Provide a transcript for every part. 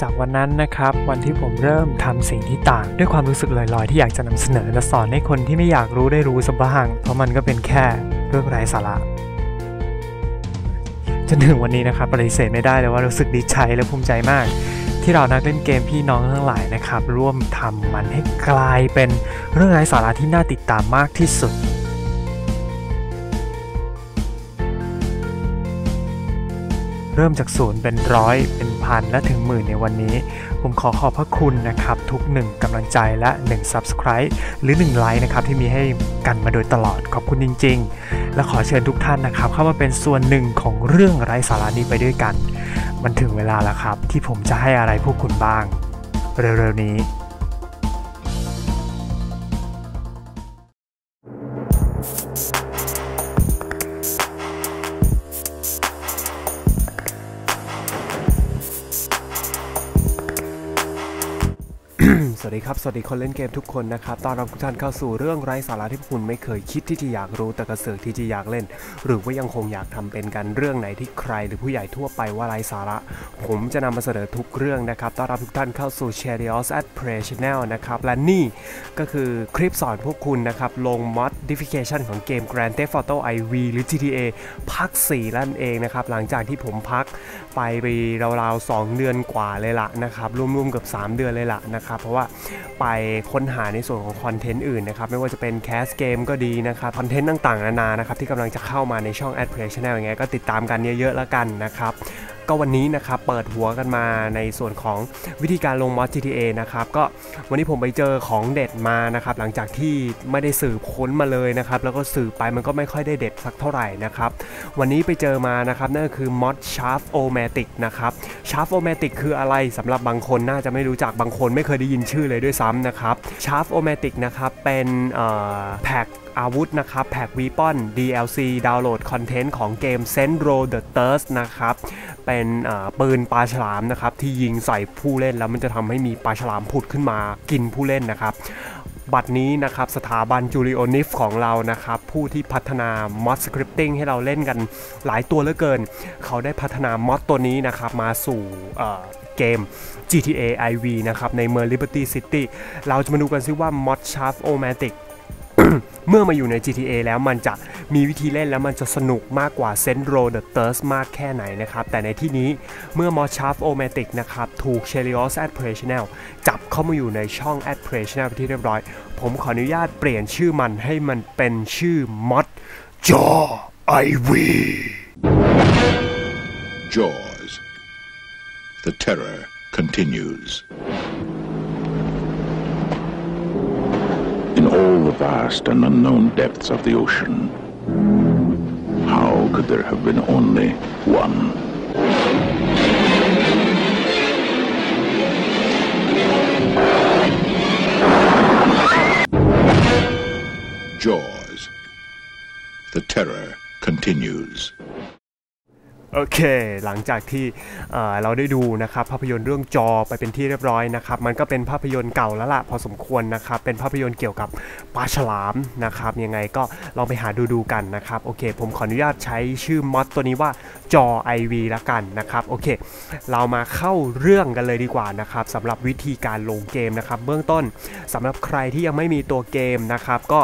จากวันนั้นนะครับ วันที่ผมเริ่มทำสิ่งที่ต่าง ด้วยความรู้สึกลอยๆ ที่อยากจะนำเสนอและสอนให้คนที่ไม่อยากรู้ได้รู้สักบ้าง เพราะมันก็เป็นแค่เรื่องไร้สาระจนถึงวันนี้นะครับปฏิเสธไม่ได้เลยว่ารู้สึกดีใจและภูมิใจมาก ที่เรานักเล่นเกมพี่น้องทั้งหลายนะครับ ร่วมทำมันให้กลายเป็นเรื่องไร้สาระที่น่าติดตามมากที่สุด เริ่มจากศูนย์เป็นร้อยเป็นพันและถึงหมื่นในวันนี้ ผมขอขอบพระคุณนะครับ ทุกหนึ่งกำลังใจและ1 Subscribe หรือ 1 ไลค์นะครับ ที่มีให้กันมาโดยตลอดขอบคุณจริง ๆ และขอเชิญทุกท่านนะครับ เข้ามาเป็นส่วนหนึ่งของเรื่องไร้สาระนี้ไปด้วยกัน มันถึงเวลาแล้วครับ ที่ผมจะให้อะไรพวกคุณบ้าง เร็วๆนี้ ดีครับ สวัสดีคนเล่นเกมทุกคนนะครับ ตอนรับทุกท่านเข้าสู่เรื่องไร้สาระที่พวกคุณไม่เคยคิดที่จะอยากรู้แต่กระเสือกที่จะอยากเล่น หรือว่ายังคงอยากทำเป็นกันเรื่องไหนที่ใคร หรือผู้ใหญ่ทั่วไปว่าไร้สาระ ผมจะนำมาเสนอทุกเรื่องนะครับ ต้อนรับทุกท่านเข้าสู่ c h a r i o s at Play Channel นะครับ และนี่ก็คือคลิปสอนพวกคุณนะครับ ลง modification ของเกม Grand Theft Auto IV หรือ GTA ภาค4นั่นเองนะครับ หลังจากที่ผมพักไปไปราวๆ2เดือนกว่าเลยละนะครับ รวมๆเกับ3 เดือนเลยละนะครับ เพราะว่าไปค้นหาในส่วนของคอนเทนต์อื่นนะครับไม่ว่าจะเป็นแคสเกมก็ดีนะครับคอนเทนต์ต่างๆนานานะครับที่กำลังจะเข้ามาในช่อง Ad Play Channel อย่างเงี้ยก็ติดตามกันเยอะๆแล้วกันนะครับ ก็วันนี้นะครับเปิดหัวกันมาในส่วนของวิธีการลงมอด GTA นะครับก็วันนี้ผมไปเจอของเด็ดมานะครับหลังจากที่ไม่ได้สืบค้นมาเลยนะครับแล้วก็สืบไปมันก็ไม่ค่อยได้เด็ดสักเท่าไหร่นะครับวันนี้ไปเจอมานะครับนั่นก็คือ mod shaft o m a t i c นะครับ shaft o m a t i c คืออะไรสำหรับบางคนน่าจะไม่รู้จักบางคนไม่เคยได้ยินชื่อเลยด้วยซ้ำนะครับ shaft o m a t i c นะครับเป็นแพ็ก อาวุธนะครับ แพ็กวีปอน DLC ดาวน์โหลดคอนเทนต์ของเกม s e n d r o the Thirst นะครับ เป็นปืนปลาฉลามนะครับ ที่ยิงใส่ผู้เล่นแล้วมันจะทำให้มีปลาฉลามผุดขึ้นมากินผู้เล่นนะครับบัตรนี้นะครับสถาบันจูริโอนิฟของเรานะครับ ผู้ที่พัฒนามอดสคริปติ้งให้เราเล่นกันหลายตัวเหลือเกิน เขาได้พัฒนามอดตัวนี้นะครับ มาสู่เกม GTA IV นะครับ ในเมือง Liberty City เราจะมาดูกันซิว่า Mod Shaft O-Matic เมื่อมาอยู่ใน GTA แล้วมันจะมีวิธีเล่นแล้วมันจะสนุกมากกว่า s e n d r o the Thirst มากแค่ไหนนะครับ แต่ในที่นี้เมื่อ Mod Shaft O-Matic นะครับ ถูก c h e l i o s at Play Channel จับเข้ามาอยู่ในช่อง at Play Channel ไปที่เรียบร้อย ผมขออนุญาตเปลี่ยนชื่อมันให้มันเป็นชื่อ Mod Jaw IV Jaws. The terror continues. All the vast and unknown depths of the ocean, how could there have been only one? Jaws. The terror continues. โอเค หลังจากที่เเราได้ดูนะครับภาพยนตร์เรื่องจอไปเป็นที่เรียบร้อยนะครับ มันก็เป็นภาพยนตร์เก่าแล้วล่ะพอสมควรนะครับ เป็นภาพยนตร์เกี่ยวกับปลาฉลามนะครับ ยังไงก็ลองไปหาดูดูกันนะครับ โอเค ผมขออนุญาตใช้ชื่อมอดตัวนี้ว่าจอ IV ละกันนะครับ โอเค เรามาเข้าเรื่องกันเลยดีกว่านะครับสำหรับวิธีการลงเกมนะครับ เบื้องต้นสำหรับใครที่ยังไม่มีตัวเกมนะครับ ก็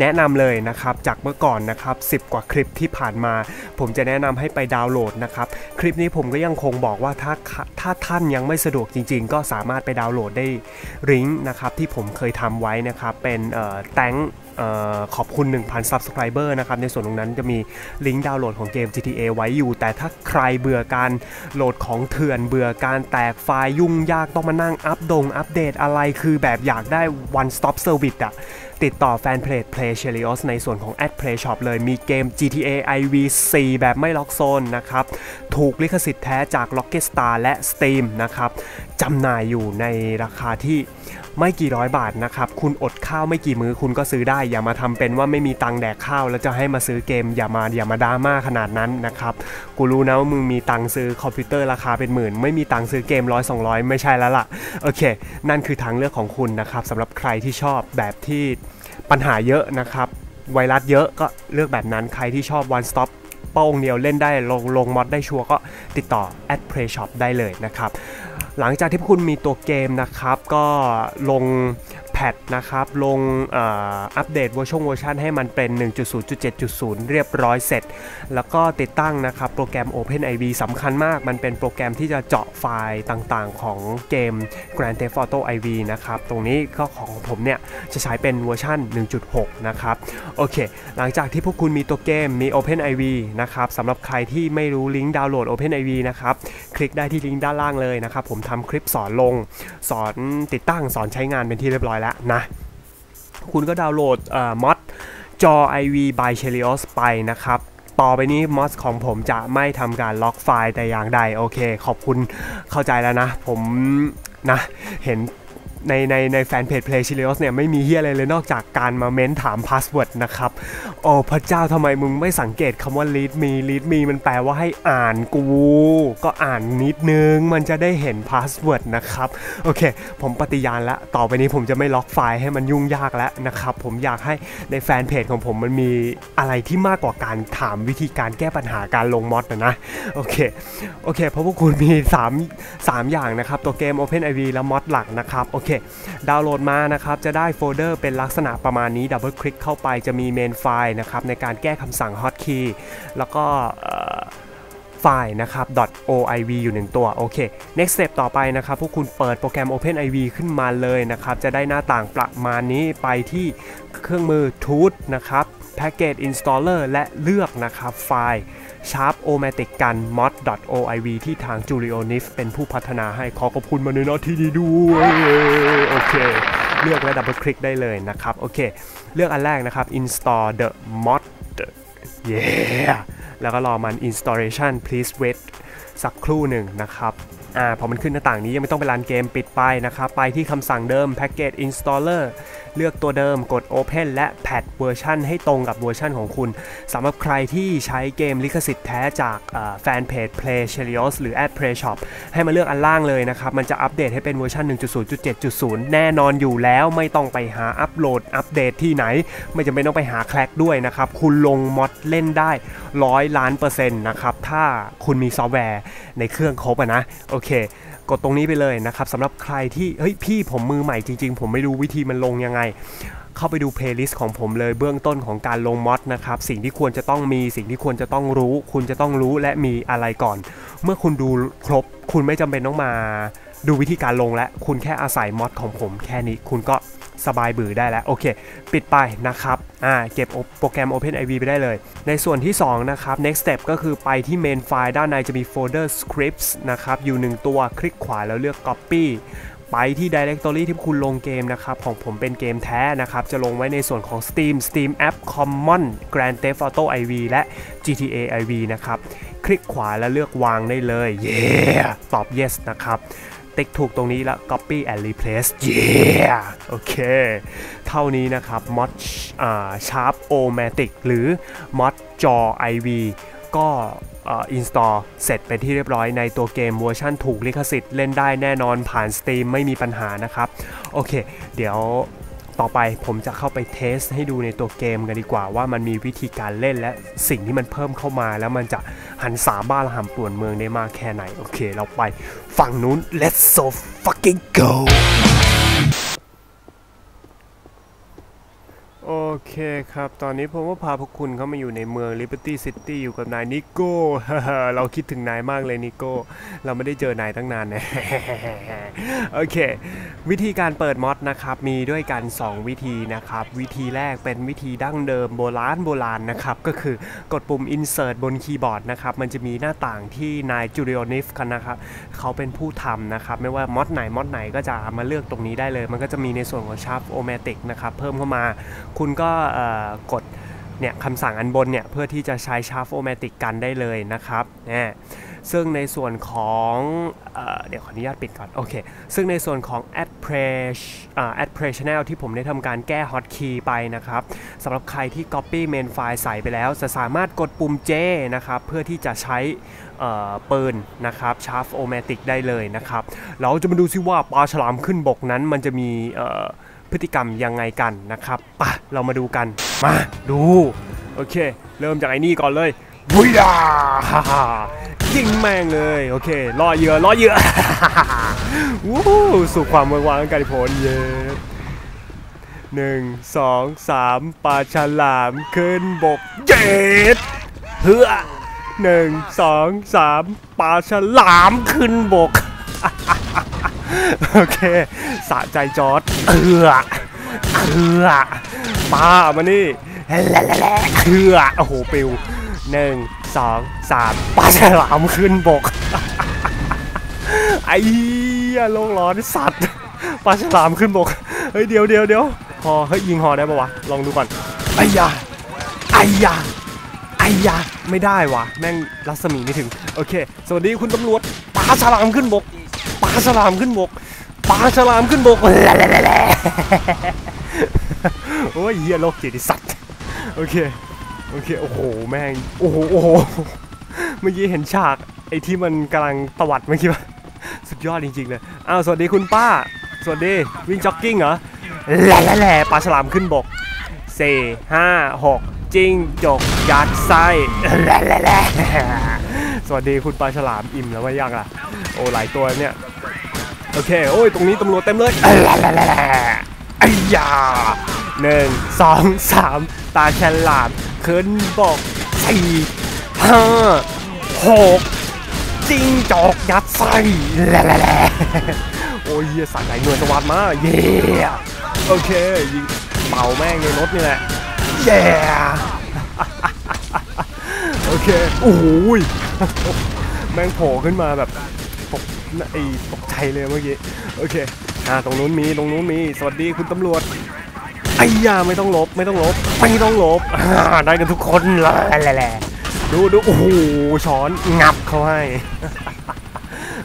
แนะนำเลยนะครับจากเมื่อก่อนนะครับ10 กว่าคลิปที่ผ่านมา ผมจะแนะนำให้ไปดาวน์โหลดนะครับคลิปนี้ผมก็ยังคงบอกว่าถ้าถ้าท่านยังไม่สะดวกจริง ๆ ก็สามารถไปดาวน์โหลดได้ริงนะครับที่ผมเคยทำไว้นะครับเป็นแตง ขอบคุณ 1,000 Subscriber นะครับ ในส่วนตรงนั้นจะมีลิงก์ดาวน์โหลดของเกม GTA ไว้อยู่ แต่ถ้าใครเบื่อการโหลดของเถื่อนเบื่อการแตกไฟล์ยุ่งยากต้องมานั่งอัปดงอัปเดตอะไรคือแบบอยากได้ one stop service อะติดต่อแฟนเพจ Play c h e l i o s ในส่วนของ Ad Play Shop เลยมีเกม GTA IV 4 แบบไม่ล็อกโซนนะครับ ถูกลิขสิทธิ์แท้จาก Rocket Star และ Steam นะครับจำหน่ายอยู่ในราคาที่ ไม่กี่ร้อยบาทนะครับคุณอดข้าวไม่กี่มื้อคุณก็ซื้อได้ อย่ามาทำเป็นว่าไม่มีตังแดกข้าว แล้วจะให้มาซื้อเกมอย่ามาอย่ามาดราม่าขนาดนั้นนะครับกูรู้นะว่ามึงมีตังซื้อคอมพิวเตอร์ราคาเป็นหมื่น ไม่มีตังซื้อเกมร้อยสองร้อยไม่ใช่แล้วล่ะโอเค นั่นคือทางเลือกของคุณนะครับสำหรับใครที่ชอบแบบที่ปัญหาเยอะนะครับไวรัสเยอะก็เลือกแบบนั้นใครที่ชอบ one stop เปิลองเดียวเล่นได้ลงลงมอดได้ชัวร์ก็ติดต่อ at play shop ได้เลยนะครับ หลังจากที่คุณมีตัวเกมนะครับ ก็ลง แพทนะครับ ลงอัปเดตเวอร์ชันเวอร์ชันให้มันเป็น 1.0.7.0 เรียบร้อยเสร็จ แล้วก็ติดตั้งนะครับ โปรแกรม OpenIV สำคัญมาก มันเป็นโปรแกรมที่จะเจาะไฟล์ต่างๆ ของเกม Grand Theft Auto IV นะครับ ตรงนี้ก็ของผมเนี่ย จะใช้เป็นเวอร์ชัน1.6 นะครับ โอเค หลังจากที่พวกคุณมีตัวเกมมี OpenIV นะครับสำหรับใครที่ไม่รู้ลิงก์ดาวน์โหลด OpenIV นะครับ คลิกได้ที่ลิงก์ด้านล่างเลยนะครับ ผมทำคลิปสอนลง สอนติดตั้งสอนใช้งานเป็นที่เรียบร้อยแล้วนะ คุณก็ดาวน์โหลดมอดจอ IV by Chelios ไปนะครับต่อไปนี้มอสของผมจะไม่ทำการล็อกไฟล์แต่อย่างใด โอเค ขอบคุณเข้าใจแล้วนะ ผมนะ เห็น ในในในแฟนเพจ Play c h i l i o s เนี่ยไม่มีเฮียอะไรเลยนอกจากการมาเม้นถามพาสเวิร์ดนะครับ โอ้พระเจ้าทำไมมึงไม่สังเกตคำว่า read me read me มันแปลว่าให้อ่านกู ก็อ่านนิดนึง มันจะได้เห็นพาสเวิร์ดนะครับ โอเค ผมปฏิญาณล้วต่อไปนี้ผมจะไม่ล็อกไฟล์ให้มันยุ่งยากแล้วนะครับ ผมอยากให้ในแฟนเพจของผมมันมีอะไรที่มากกว่าการถามวิธีการแก้ปัญหาการลงมอดนะนะโอเคโอเค เพราะพวกคุณมี 3 3 อย่างนะครับตัวเกม OpenIV และมอดหลักนะครับโอเคดาวน์โหลดมานะครับ จะได้โฟลเดอร์เป็นลักษณะประมาณนี้ดับเบิลคลิกเข้าไปจะมีเมนไฟล์นะครับ ในการแก้คำสั่ง hotkey แล้วก็ไฟล์นะครับ .oiv อยู่หนึ่งตัว โอเค next step ต่อไปนะครับ พวกคุณเปิดโปรแกรม OpenIV ขึ้นมาเลยนะครับ จะได้หน้าต่างประมาณนี้ไปที่เครื่องมือ Tool นะครับ Package Installer และเลือกนะครับไฟล์ Sharp o m a t i c Gun mod oiv ที่ทาง Julio Nif เป็นผู้พัฒนาให้ขอขอบคุณมาในน้าที่นี้ด้วยโอเค เลือกและดับเบิลคลิกได้เลยนะครับ โอเค เลือกอันแรกนะครับ install the mod yeah แล้วก็รอมัน installation please wait สักครู่หนึ่งนะครับอ่าพอมันขึ้นหน้าต่างนี้ยังไม่ต้องไปรันเกมปิดไปนะครับ ไปที่คำสั่งเดิม package installer เลือกตัวเดิมกด Open และ Pad เวอร์ชันให้ตรงกับเวอร์ชันของคุณสำหรับใครที่ใช้เกมลิขสิทธิ์แท้จากแฟนเพจ Play Chelios หรือ Ad Play Shop ให้มาเลือกอันล่างเลยนะครับ มันจะอัปเดตให้เป็นเวอร์ชัน1.0.7.0 แน่นอนอยู่แล้วไม่ต้องไปหาอัปโหลดอัปเดตที่ไหน ไม่จำเป็นต้องไปหาแคลกด้วยนะครับ คุณลงมอดเล่นได้ร้อยล้านเปอร์เซ็นต์นะครับ ถ้าคุณมีซอฟต์แวร์ในเครื่องครบนะ โอเคกดตรงนี้ไปเลยนะครับสำหรับใครที่เฮ้ยพี่ผมมือใหม่จริง ๆ ผมไม่รู้วิธีมันลงยังไง เข้าไปดูเพลย์ลิสต์ของผมเลยเบื้องต้นของการลงมอดนะครับสิ่งที่ควรจะต้องมีสิ่งที่ควรจะต้องรู้ คุณจะต้องรู้และมีอะไรก่อน เมื่อคุณดูครบ คุณไม่จำเป็นต้องมาดูวิธีการลงและคุณแค่อาศัยมอดของผมแค่นี้คุณก็ สบายบือได้แล้ว โอเค ปิดไปนะครับอ่าเก็บโปรแกรม OpenIV ไปได้เลย ในส่วนที่ 2 นะครับ next step ก็คือไปที่ main file ด้านในจะมีโฟลเดอร์ scripts นะครับ อยู่ 1 ตัวคลิกขวาแล้วเลือก copy ไปที่ directory ที่คุณลงเกมนะครับ ของผมเป็นเกมแท้นะครับ จะลงไว้ในส่วนของ Steam Steam App Common Grand Theft Auto IV และ GTA IV นะครับ คลิกขวาแล้วเลือกวางได้เลย yeah ตอบ yes นะครับ ติ๊กถูกตรงนี้แล้ว copy and replace yeah โอเค เท่านี้นะครับ mod อ่า sharp o m a t i c หรือ mod จอ iv ก็อินสตอลเสร็จเป็นที่เรียบร้อยในตัวเกมเวอร์ชันถูกลิขสิทธิ์เล่นได้แน่นอนผ่าน Steam ไม่มีปัญหานะครับ โอเค เดี๋ยว ต่อไปผมจะเข้าไปเทสให้ดูในตัวเกมกันดีกว่า ว่ามันมีวิธีการเล่นและสิ่งที่มันเพิ่มเข้ามาแล้วมันจะหันสาบ้านหำป่วนเมืองได้มากแค่ไหน โอเค เราไปฝั่งนู้น let's so fucking go โอเคครับ ตอนนี้ผมก็พาพวกคุณเข้ามาอยู่ในเมือง Liberty City อยู่กับนายนิโก้ เราคิดถึงนายมากเลยนิโก้ เราไม่ได้เจอนายตั้งนานนะโอเค วิธีการเปิดมอดนะครับ มีด้วยกัน 2 วิธีนะครับ วิธีแรกเป็นวิธีดั้งเดิมโบราณโบราณนะครับ ก็คือกดปุ่ม insert บนคีย์บอร์ดนะครับ มันจะมีหน้าต่างที่นายจูเลียนิฟกันนะครับเขาเป็นผู้ทำนะครับ ไม่ว่ามอดไหนมอดไหนก็จะมาเลือกตรงนี้ได้เลย มันก็จะมีในส่วนของ Sharp o m a t i c นะครับ เพิ่มเข้ามาคุณก็กดเนี่ยคำสั่งอันบนเนี่ยเพื่อที่จะใช้ Sharp o m a t i c กันได้เลยนะครับนี่ยซึ่งในส่วนของเอเดี๋ยวขออนุญาตปิดก่อนโอเคซึ่งในส่วนของ add play add play channel ที่ผมได้ทำการแก้ hotkey ไปนะครับสำหรับใครที่ copy main file ใส่ไปแล้ว จะสามารถกดปุ่ม J นะครับเพื่อที่จะใช้ปืนนะครับ Sharp o m a t i c ได้เลยนะครับ เราจะมาดูซิว่าปลาฉลามขึ้นบกนั้นมันจะมี พฤติกรรมยังไงกันนะครับปะเรามาดูกันมาดู โอเค เริ่มจากไอ้นี่ก่อนเลยบุยดาฮ่าฮ่ายิงแม่งเลย โอเคล่อเหยื่อล่อเหยื่อวู้สู่ความเมืองวางกันผลเย้หนึ่งสองสามปลาฉลามขึ้นบกเจ็ดเฮือหนึ่งสองสามปลาฉลามขึ้นบก โอเค สะใจจอร์ดเอือเอือป้ามานี่แหละแหละแหละเอือโอ้โหปิวหนึ่งสองสามปลาฉลามขึ้นบก ไอ้โลกร้อนสัตว์ปลาฉลามขึ้นบก เฮ้ยเดี๋ยวเดี๋ยวเดี๋ยวฮอเฮ้ยยิงฮอได้ปะวะ ลองดูก่อน ไอ้ยาไอ้ยาไอ้ยาไม่ได้วะแม่งรัศมีไม่ถึง โอเค สวัสดีคุณตำรวจปลาฉลามขึ้นบก ปลาฉลามขึ้นบกปลาฉลามขึ้นบกแหละแหละแหละแหละโอ้ยเหี้ยโลกจิตไอ้สัตว์โอเคโอเคโอ้โหแม่งโอ้โหโอ้โหเมื่อกี้เห็นฉากไอ้ที่มันกำลังตวัดเมื่อกี้ปะสุดยอดจริงๆเลยอ้าวสวัสดีคุณป้า สวัสดีวิ่งจ็อกกิ้งเหรอแหล่แหล่แหล่ปลาฉลามขึ้นบกสี่ห้าหกจิ้งจกยัดไส้แหล่แหล่แหล่สวัสดีคุณปลาฉลามอิ่มแล้วว่ายังอะ โอ้หลายตัวเนี่ยโอเคโอ้ยตรงนี้ตำรวจเต็มเลยล่แหล่แหล่แหล่ไอ้ยาหนึ่งสองสามปลาฉลามขึ้นบอกสี่ห้าหกจิงจอกยัดไส้แหละแหละแหละโอ้ยสั่งไหนหน่วยสวัสดมาเย่โอเคยิงเป่าแม่งในรถนี่แหละเย่โอเคโอ้ยแม่งโผล่ขึ้นมาแบบ ไอ้ตกใจเลยเมื่อกี้ โอเคอ่าตรงนู้นมี ตรงนู้นมี สวัสดีคุณตำรวจ ไอ้ยาไม่ต้องลบ ไม่ต้องลบ ไม่ต้องลบอ่าได้กันทุกคนแหละแหละแหละดูดูโอ้โห ช้อนงับเขาให้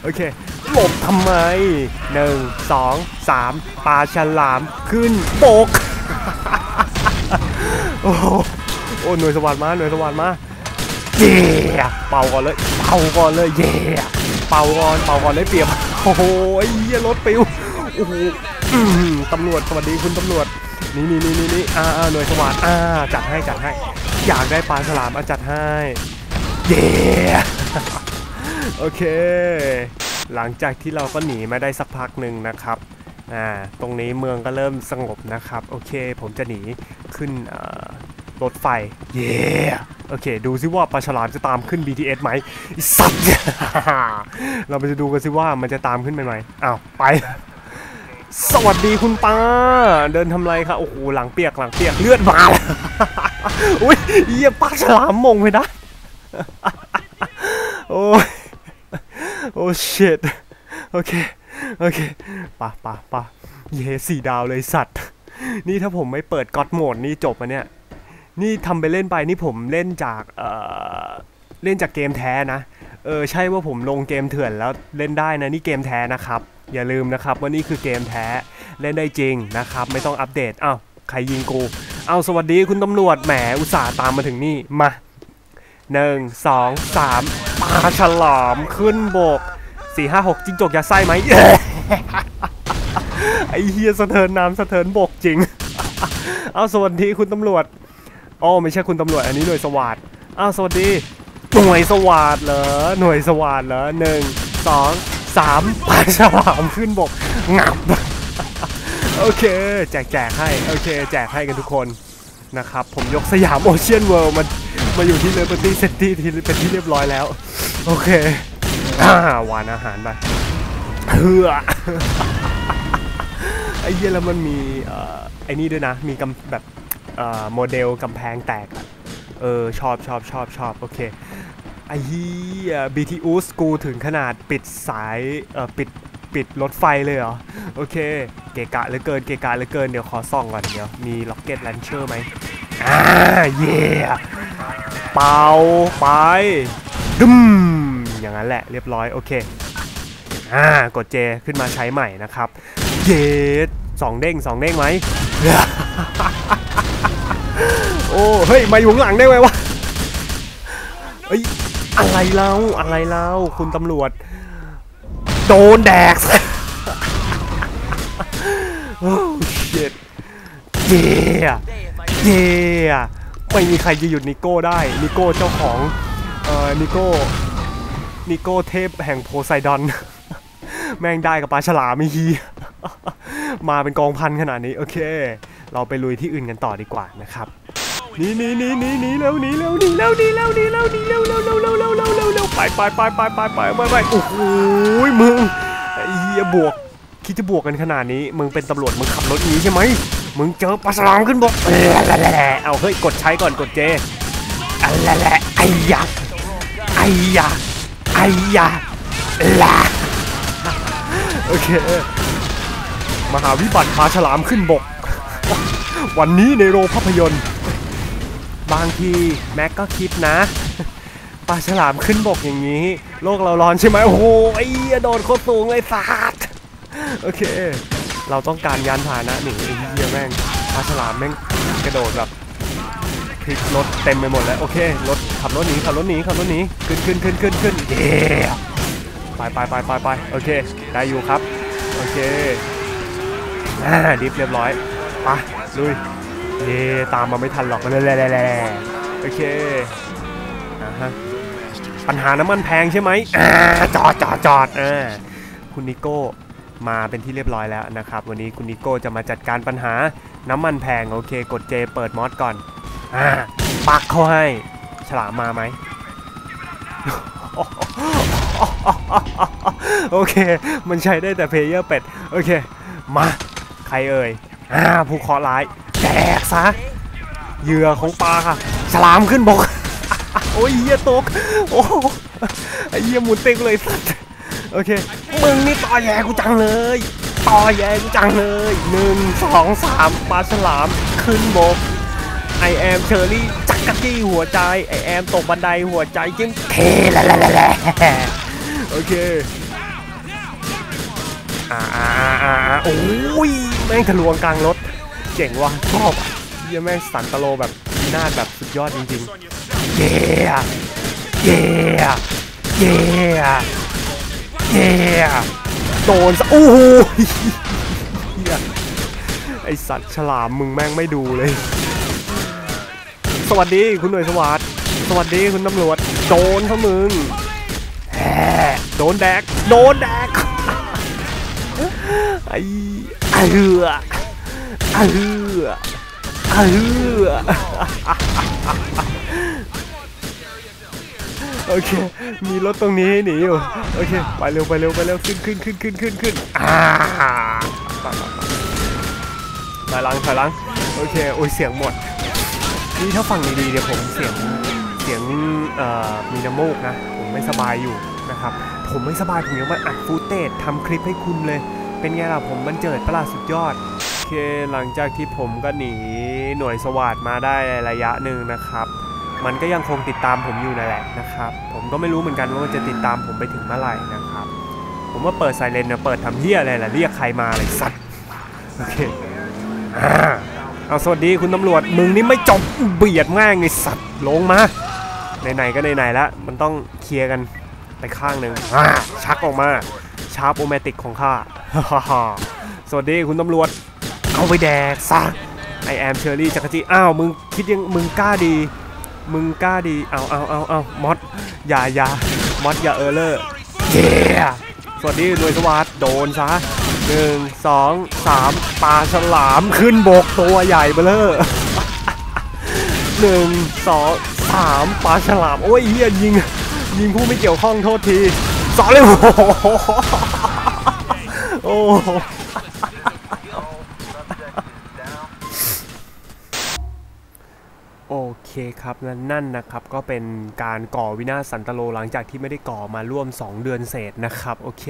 โอเค หลบทำไมหนึ่งสองสามปลาฉลามขึ้นบก โอ้โหโอ้หน่วยสวัสดมา หน่วยสวัสดมา เย่เป่าก่อนเลย เป่าก่อนเลย เย่ เป่าก่อนเป่าก่อนเลยเปรียบโอ้โหไอ้เหี้ยรถปิวโอ้โหอื้อหือตำรวจสวัสดีคุณตำรวจนี่นี่นี่นี่นี่อ่าอาหน่วยสวัสดอ่าจัดให้จัดให้ อยากได้ปลาฉลามอาจัดให้เย้โอเค หลังจากที่เราก็หนีมาได้สักพักหนึ่งนะครับอ่าตรงนี้เมืองก็เริ่มสงบนะครับ โอเค ผมจะหนีขึ้นรถไฟเย้ โอเค ดูซิว่าปลาฉลามจะตามขึ้น BTS ไหมสัตว์เราไปจะดูกันซิว่ามันจะตามขึ้นไปไหมอ้าวไป สวัสดีคุณป้า เดินทำไรครับโอ้โหหลังเปียกหลังเปียกเลือดมาแล้วอุ้ยเยี่ยปลาฉลามมงไปนะโอ้ยโอ้ชิตโอเคโอเคปะปะปะเย่สี่ดาวเลยสัตว์ นี่ถ้าผมไม่เปิดก็อดโหมดนี่จบอะเนี่ย นี่ทำไปเล่นไปนี่ผมเล่นจากเออเล่นจากเกมแท้นะ เออใช่ว่าผมลงเกมเถื่อนแล้วเล่นได้นะนี่เกมแท้นะครับ อย่าลืมนะครับว่านี่คือเกมแท้เล่นได้จริงนะครับ ไม่ต้องอัปเดตอ้าวใครยิงกูเอาสวัสดีคุณตำรวจแหมอุตส่าห์ตามมาถึงนี่มาหนึ่งสองสามปลาฉลามขึ้นบกสี่ห้าหกจิ้งจกยัดไส้ไหมไอเฮียสะเทินน้ำสะเทินบกจริง เอาสวัสดีคุณตำรวจ อ๋อไม่ใช่คุณตำรวจอันนี้หน่วยสวัสดอ้าวสวัสดี หน่วยสวัสดเหรอหน่วยสวัสดเหรอหนึ่งสองสามปลาฉลามขึ้นบกงับโอเค แจกแจกให้โอเค แจกให้กันทุกคนนะครับ ผมยกสยามโอเชียนเวิลด์มามาอยู่ที่เลเบอร์ตี้เซตตี้ที่เป็นที่เรียบร้อยแล้ว โอเคอ่าวานอาหารไปเฮือไอ้เหี้ยแล้วมันมีไอ้นี่ด้วยนะ มีกำแบบ โมเดลกำแพงแตกอะเออชอบชอบชอบชอบโอเคไอ้เหี้ย BTUS กูถึงขนาดปิดสายเอ่อปิดปิดรถไฟเลยเหรอ โอเค เกะกะเหลือเกินเกะกะเหลือเกินเดี๋ยวขอส่องก่อนเดี๋ยว มีล็อกเก็ตแลนเชอร์ไหมอ่าเย่เป่าไปดึมอย่างนั้นแหละเรียบร้อย โอเคอ่ากดเจขึ้นมาใช้ใหม่นะครับ เยสองเด้งสองเด้งไหม โอ้เฮ้ยมาอยู่ข้างหลังได้ไงวะเอ้ยอะไรเล่าอะไรเล่าคุณตำรวจ โดนแดกโอ้เช็ดเย่เย่ไม่มีใครจะหยุดนิโก้ได้นิโก้เจ้าของเอ่อนิโก้นิโก้เทพแห่งโพไซดอน แม่งได้กับปลาฉลามไม่ฮีมาเป็นกองพันขนาดนี้ โอเค เราไปลุยที่อื่นกันต่อดีกว่านะครับ หนีหนีหนีหนีหนีเร็วหนีเร็วหนีเร็วหนีเร็วหนีเร็วหนีเร็วเร็วเร็วเร็วเร็วเร็วเร็วเร็วไปไปไปไปไปไปไปไปโอ้โหมึงไอ้เหี้ยบวกคิดจะบวกกันขนาดนี้ มึงเป็นตำรวจมึงขับรถหนีใช่ไหมมึงเจอปลาฉลามขึ้นบกเอาเฮ้ยกดใช้ก่อนกดเจอันละแหละไอ้ยักษ์ไอ้ยักษ์ไอ้ยักษ์ละโอเคมหาวิบัติปลาฉลามขึ้นบก วันนี้ในโรงภาพยนตร์ บางทีแม็กก็คิดนะปลาฉลามขึ้นบกอย่างนี้ โลกเราร้อนใช่ไหมโอ้โหไอ้โดนโคตรสูงเลยสาดโอเค เราต้องการยานพาหนะหนึ่งไอ้เหี้ยแม่งปลาฉลามแม่งกระโดดแบบพลิกรถเต็มไปหมดแล้วโอเครถขับรถหนีขับรถหนีขับรถหนีขึ้นขึ้นขึ้นขึ้นขึ้นเย้ไปไปไปไปไปโอเค ได้อยู่ครับ โอเคอ่าดิฟเรียบร้อยไปลุย เย่ตามมาไม่ทันหรอกเลยโอเคอ่าฮะปัญหาน้ำมันแพงใช่ไหมจอดจอดจอดอ่าคุณนิโก้มาเป็นที่เรียบร้อยแล้วนะครับ วันนี้คุณนิโก้จะมาจัดการปัญหาน้ำมันแพงโอเค กดเจเปิดมอดก่อนอ่าปักเขาให้ฉลามมาไหมโอเค มันใช้ได้แต่เพลเยอร์เป็ด โอเค มา ใครเอ่ยอ่าผู้เคาะร้าย กซะเหยื่อของปลาค่ะฉลามขึ้นบกโอ้ยเหี้ยตกโอ้ไอ้เหี้ยหมุนเต็งเลยสัตว์โอเคมึงนี่ต่อแย่กูจังเลยต่อแย่กูจังเลยหนึ่งสองสามปลาฉลามขึ้นบกไอแอมเชอรี่จักกะจี้หัวใจไอแอมตกบันไดหัวใจจิ้มเทละละละละโอเคอ่าอ่าอ่าอ่าโอ้ยแม่งทะลวงกลางรถ เจ๋งว่ะชอบอะเยี่ยแม่งสันตโลแบบพินาแบบสุดยอดจริงๆ เย้เย้เย้เย้โดนซะโอ้โหเหี้ยไอสัตว์ฉลามมึงแม่งไม่ดูเลย สวัสดีคุณหน่วยสวัสดสวัสดีคุณตำรวจ โดนเขามึงแหมโดนแดก โดนแดก ไอ้ไอ้เหือ เออเหือโอเค มีรถตรงนี้หนีอยู่ โอเค ไปเร็วไปเร็วไปเร็วขึ้นขึ้นขึ้นขึ้นขึ้นขึ้นอ่าถอยหลังถอยหลัง โอเค โอ้ยเสียงหมด นี่ถ้าฟังดีๆเดี๋ยวผมเสียงเสียงเอ่อมีน้ำมูกนะ ผมไม่สบายอยู่นะครับ ผมไม่สบายผมยังมาอัดฟูเตจทำคลิปให้คุณเลย เป็นไงล่ะผมบันเจิดประหลาดสุดยอด หลังจากที่ผมก็หนีหน่วยสวัสดมาได้ระยะหนึ่งนะครับ มันก็ยังคงติดตามผมอยู่นั่นแหละนะครับ ผมก็ไม่รู้เหมือนกันว่ามันจะติดตามผมไปถึงเมื่อไหร่นะครับ ผมว่าเปิดไซเรนนะเปิดทำเหี้ยอะไรล่ะเรียกใครมาเลยสัตว์โอเคอ่าเอาสวัสดีคุณตำรวจมึงนี่ไม่จบเบียดแม่งไอสัตว์ลงมาไหนๆก็ไหนๆแล้วมันต้องเคลียร์กันไปข้างหนึ่งชักออกมาชาร์ปโอเมติกของข้าสวัสดีคุณตำรวจ เอาไปแดกซะไอแอมเชอรี่จักรจีอ้าวมึงคิดยังมึงกล้าดี มึงกล้าดีเอาเอาเอาเอามอดอย่าอย่ามอดอย่าเออเลอร์เย้สวัสดีหน่วยสวัสดโดนซะหนึ่งสองสามปลาฉลามขึ้นบกตัวใหญ่เบ้อเลอหนึ่งสองสามปลาฉลามโอ้ยเฮียยิง ยิงผู้ไม่เกี่ยวข้องโทษทีสองเลยโอ้โห โอเคครับและนั่นนะครับก็เป็นการก่อวินาศสันตโลหลังจากที่ไม่ได้ก่อมาร่วม 2 เดือนเศษนะครับโอเค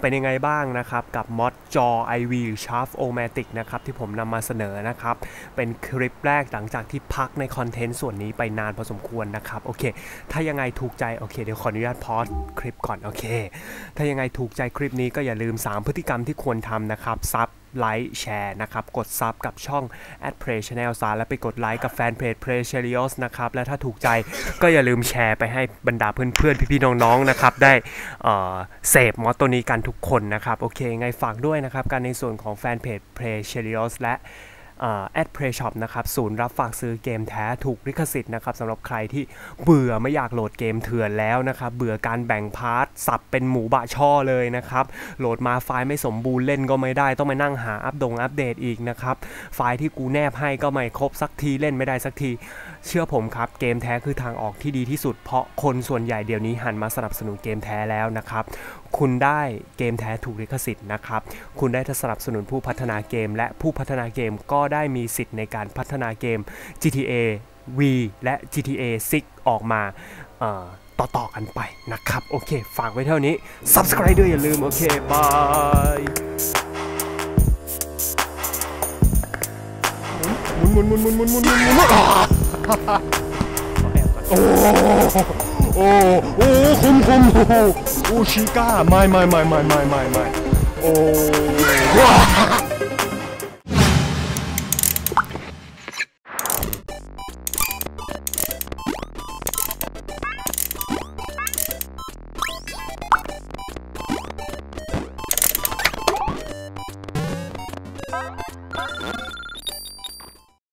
เป็นยังไงบ้างนะครับกับมอดจอ IV หรือ Sharp o m a t i c นะครับที่ผมนำมาเสนอนะครับเป็นคลิปแรกหลังจากที่พักในคอนเทนต์ส่วนนี้ไปนานพอสมควรนะครับโอเค ถ้ายังไงถูกใจโอเคเดี๋ยวขออนุญาตพอสคลิปก่อนโอเค ถ้ายังไงถูกใจคลิปนี้ก็อย่าลืม 3 พฤติกรรมที่ควรทำนะครับซับ ไลค์แชร์นะครับกดซับกับช่อง at p r a y channel ซาและไปกดไลค์กับแฟนเพจ p r a y c h e r i o s นะครับและถ้าถูกใจก็อย่าลืมแชร์ไปให้บรรดาเพื่อนๆ พี่ๆ น้องๆนะครับได้เสพมอสตัวนี้กันทุกคนนะครับ โอเค ไงฝากด้วยนะครับการในส่วนของแฟนเพจ p r a y c h e r i o s และ แอดเพรช็อปนะครับศูนย์รับฝากซื้อเกมแท้ถูกลิขสิทธิ์นะครับสำหรับใครที่เบื่อไม่อยากโหลดเกมเถื่อนแล้วนะครับเบื่อการแบ่งพาร์ทสับเป็นหมูบะช่อเลยนะครับโหลดมาไฟล์ไม่สมบูรณ์เล่นก็ไม่ได้ต้องมานั่งหาอัปดงอัปเดตอีกนะครับไฟล์ที่กูแนบให้ก็ไม่ครบสักทีเล่นไม่ได้สักที เชื่อผมครับเกมแท้คือทางออกที่ดีที่สุด เพราะคนส่วนใหญ่เดี๋ยวนี้หันมาสนับสนุนเกมแท้แล้วนะครับคุณได้เกมแท้ถูกลิขสิทธิ์นะครับ คุณได้สนับสนุนผู้พัฒนาเกม และผู้พัฒนาเกมก็ได้มีสิทธิ์ในการพัฒนาเกม GTA V และ GTA 6 ออกมาต่อ ๆ กันไปนะครับ โอเค ฝากไว้เท่านี้ Subscribe ด้วยอย่าลืม โอเค บายหมุนหมุนหมุนหมุนหมุนหมุนหมุน おおおおおほんほんほん。おおおおおおおおおおおおおおおおおおおわあ